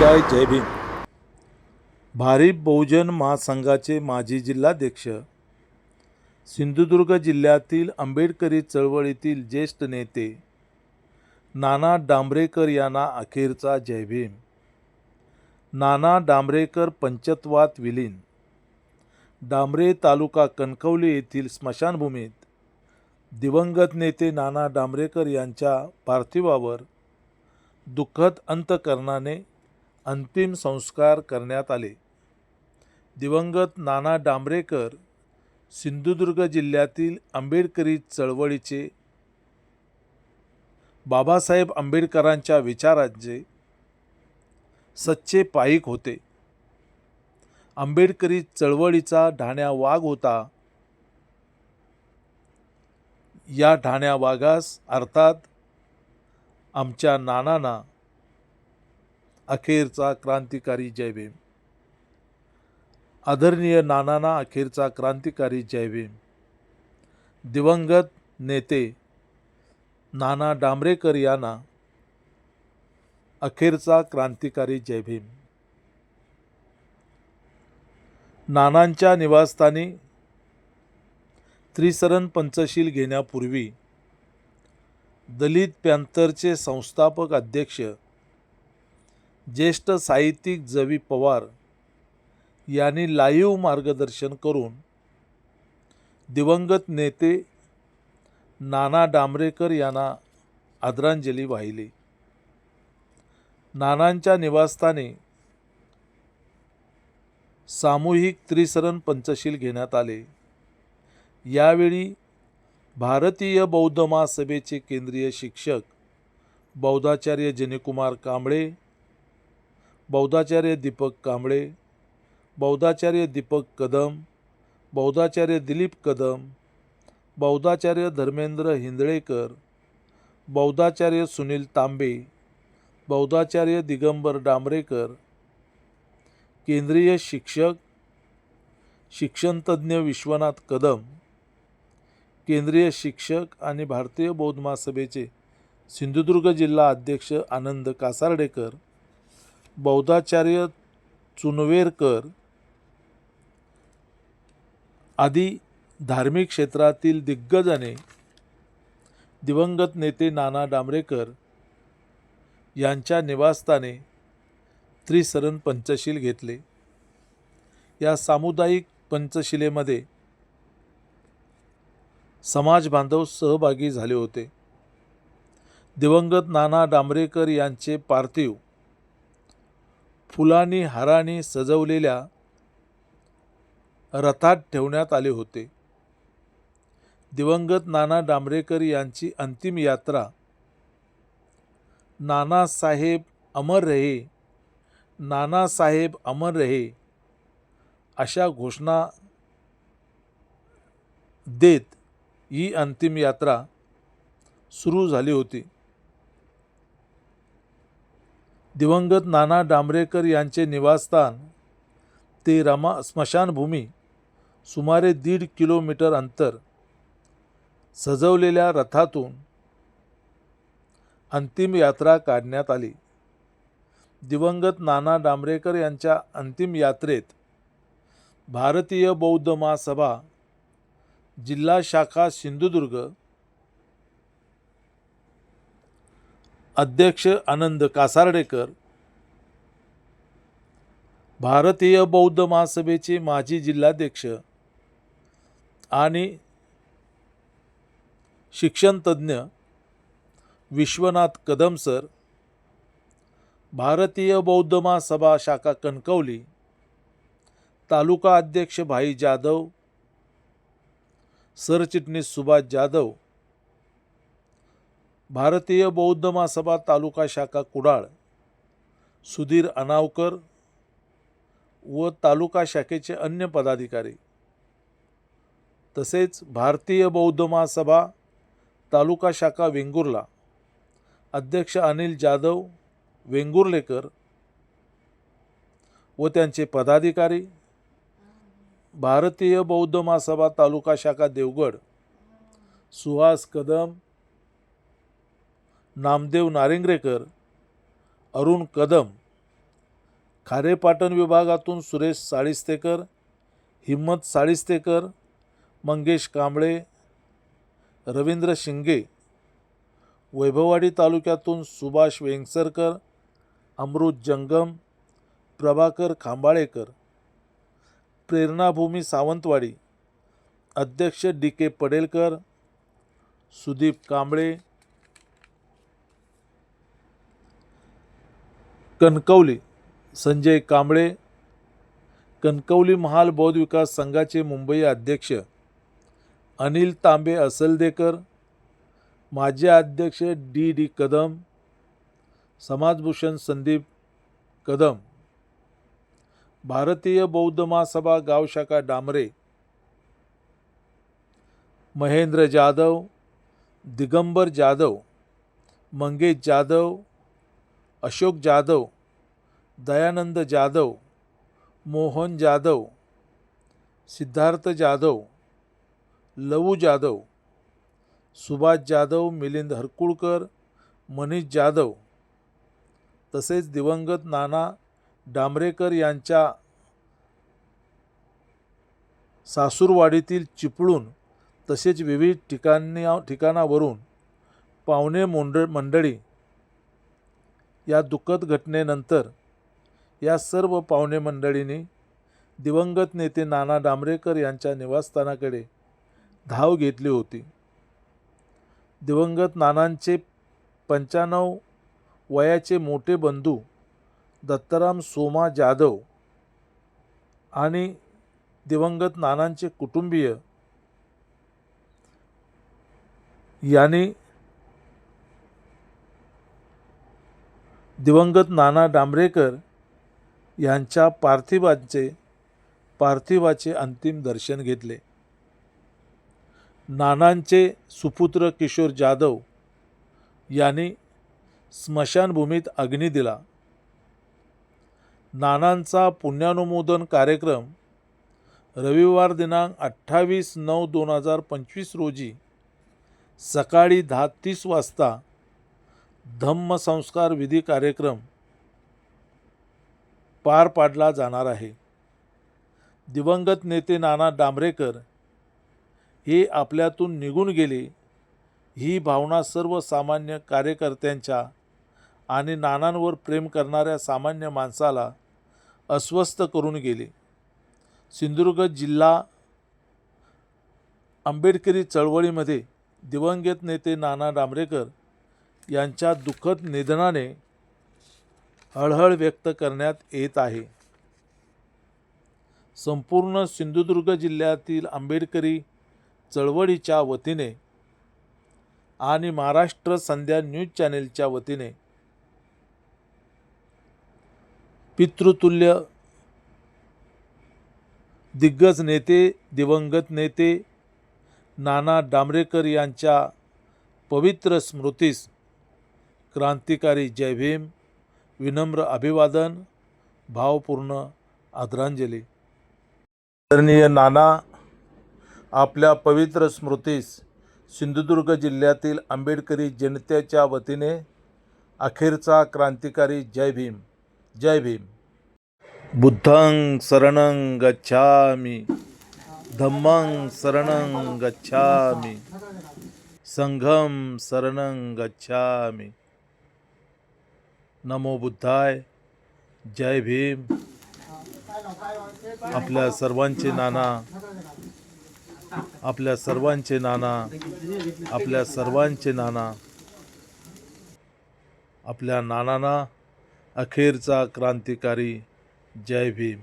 काय? जय भीम. भारिप बहुजन महासंघाचे माजी जिल्हाध्यक्ष. सिंधुदुर्ग जिल्ह्यातील आंबेडकरी चळवळीतील ज्येष्ठ नेते. नाना डांबरेकर यांना अखेरचा जय भीम. नाना डांबरेकर पंचत्वात विलीन. डांबरे तालुका कणकवली येथील स्मशानभूमीत. दिवंगत नेते नाना डांबरेकर यांच्या पार्थिवावर दुःखद अंतकरणाने अंतिम संस्कार करण्यात आले. दिवंगत नाना डांबरेकर सिंधुदुर्ग जिल्ह्यातील आंबेडकरी चळवळीचे बाबासाहेब आंबेडकरांच्या विचारांचे सच्चे पाईक होते. आंबेडकरी चळवळीचा ढाण्या वाघ होता. या ढाण्या वाघास अर्थात आमच्या नानांना अखेरचा क्रांतिकारी जयभीम. आदरणीय नानांना अखेरचा क्रांतिकारी जयभीम. दिवंगत नेते नाना डांबरेकर यांना अखेरचा क्रांतिकारी जयभीम. नानांच्या निवासस्थानी त्रिसरण पंचशील घेण्यापूर्वी दलित पॅंथरचे संस्थापक अध्यक्ष ज्येष्ठ साहित्यिक जवी पवार यांनी लाईव्ह मार्गदर्शन करून दिवंगत नेते नाना डांबरेकर यांना आदरांजली वाहिली. नानांच्या निवासस्थानी सामूहिक त्रिसरण पंचशील घेण्यात आले. यावेळी भारतीय बौद्ध महासभेचे केंद्रीय शिक्षक बौद्धाचार्य जनीकुमार कांबळे बौद्धाचार्य दीपक कांबळे बौद्धाचार्य दीपक कदम बौद्धाचार्य दिलीप कदम बौद्धाचार्य धर्मेंद्र हिंदळेकर बौद्धाचार्य सुनील तांबे बौद्धाचार्य दिगंबर डांबरेकर केंद्रीय शिक्षक शिक्षणतज्ज्ञ विश्वनाथ कदम केंद्रीय शिक्षक आणि भारतीय बौद्ध महासभेचे सिंधुदुर्ग जिल्हा अध्यक्ष आनंद कासार्डेकर बौद्धाचार्य चुनवेरकर आदी धार्मिक क्षेत्रातील दिग्गजाने दिवंगत नेते नाना डांबरेकर यांच्या निवासस्थाने त्रिसरण पंचशील घेतले. या सामुदायिक पंचशिलेमध्ये समाज बांधव सहभागी झाले होते. दिवंगत नाना डांबरेकर यांचे पार्थिव फुलांनी हारांनी सजवलेल्या रथात ठेवण्यात आले होते. दिवंगत नाना डांबरेकर यांची अंतिम यात्रा. नानासाहेब अमर रहे नानासाहेब अमर रहे अशा घोषणा देत ही अंतिम यात्रा सुरू झाली होती. दिवंगत नाना डांबरेकर यांचे निवासस्थान ते रमा स्मशानभूमी सुमारे दीड किलोमीटर अंतर सजवलेल्या रथातून अंतिम यात्रा काढण्यात आली. दिवंगत नाना डांबरेकर यांच्या अंतिम यात्रेत भारतीय बौद्ध महासभा जिल्हा शाखा सिंधुदुर्ग अध्यक्ष आनंद कासार्डेकर भारतीय बौद्ध महासभेचे माजी जिल्हाध्यक्ष आणि शिक्षणतज्ज्ञ विश्वनाथ कदम सर भारतीय बौद्ध महासभा शाखा कणकवली तालुका अध्यक्ष भाई जाधव सरचिटणीस सुभाष जाधव भारतीय बौद्ध महासभा तालुका शाखा कुडाळ सुधीर अनावकर व तालुका शाखेचे अन्य पदाधिकारी. तसेच भारतीय बौद्ध महासभा तालुका शाखा वेंगुर्ला अध्यक्ष अनिल जाधव वेंगुर्लेकर व त्यांचे पदाधिकारी भारतीय बौद्ध महासभा तालुका शाखा देवगड सुहास कदम नामदेव नारेंगरेकर अरुण कदम खारेपाटण विभागातून सुरेश साळिस्तेकर हिम्मत साळिस्तेकर मंगेश कांबळे रवींद्र शिंगे वैभववाडी तालुक्यातून सुभाष वेंगसरकर अमृत जंगम प्रभाकर खांबाळेकर. प्रेरणाभूमी सावंतवाडी अध्यक्ष डी के पडेलकर सुदीप कांबळे कणकवली संजय कांबळे कणकवली महाल बौद्ध विकास संघाचे मुंबई अध्यक्ष अनिल तांबे असलदेकर माजी अध्यक्ष डी डी कदम समाजभूषण संदीप कदम भारतीय बौद्ध महासभा गावशाखा डांबरे महेंद्र जाधव दिगंबर जाधव मंगेश जाधव अशोक जाधव दयानंद जाधव मोहन जाधव सिद्धार्थ जाधव लवू जाधव सुभाष जाधव मिलिंद हरकुळकर मनीष जाधव तसेच दिवंगत नाना डांबरेकर यांच्या सासूरवाडीतील चिपळूण तसेच विविध ठिकाणी ठिकाणावरून पाहुणे मोंड मंडळी या दुःखद घटनेनंतर या सर्व पाहुणे मंडळींनी दिवंगत नेते नाना डांबरेकर यांच्या निवासस्थानाकडे धाव घेतली होती. दिवंगत नानांचे पंच्याण्णव वयाचे मोठे बंधू दत्ताराम सोमा जाधव आणि दिवंगत नानांचे कुटुंबीय यांनी दिवंगत नाना डांबरेकर यांच्या पार्थिवांचे पार्थिवाचे अंतिम दर्शन घेतले. नानांचे सुपुत्र किशोर जाधव यांनी स्मशानभूमीत अग्नी दिला. नानांचा पुण्यानुमोदन कार्यक्रम रविवार दिनांक अठ्ठावीस नऊ दोन हजार पंचवीस रोजी सकाळी दहा तीस वाजता धम्मसंस्कार विधी कार्यक्रम पार पाडला जाणार आहे. दिवंगत नेते नाना डांबरेकर हे आपल्यातून निघून गेले. ही भावना सर्वसामान्य कार्यकर्त्यांच्या आणि नानांवर प्रेम करणाऱ्या सामान्य माणसाला अस्वस्थ करून गेले. सिंधुदुर्ग जिल्हा आंबेडकरी चळवळीमध्ये दिवंगत नेते नाना डांबरेकर यांच्या दुःखद निधनाने हळहळ व्यक्त करण्यात येत आहे. संपूर्ण सिंधुदुर्ग जिल्ह्यातील आंबेडकरी चळवळीच्या वतीने आणि महाराष्ट्र संध्या न्यूज चॅनेलच्या वतीने पितृतुल्य दिग्गज नेते दिवंगत नेते नाना डांबरेकर यांच्या पवित्र स्मृतीस क्रांतिकारी जय भीम विनम्र अभिवादन भावपूर्ण आदरांजली. आदरणीय नाना आपल्या पवित्र स्मृतीस सिंधुदुर्ग जिल्ह्यातील आंबेडकरी जनतेच्या वतीने अखेरचा क्रांतिकारी जय भीम जय भीम. बुद्धं शरणं गच्छामी धम्मं शरणं गच्छामी संघं शरणं गच्छामी. नमो बुद्धाय. जय भीम. आपल्या सर्वांचे नाना. आपल्या सर्वांचे नाना. आपल्या सर्वांचे नाना. आपल्या नानांना अखेरचा क्रांतिकारी. जय भीम.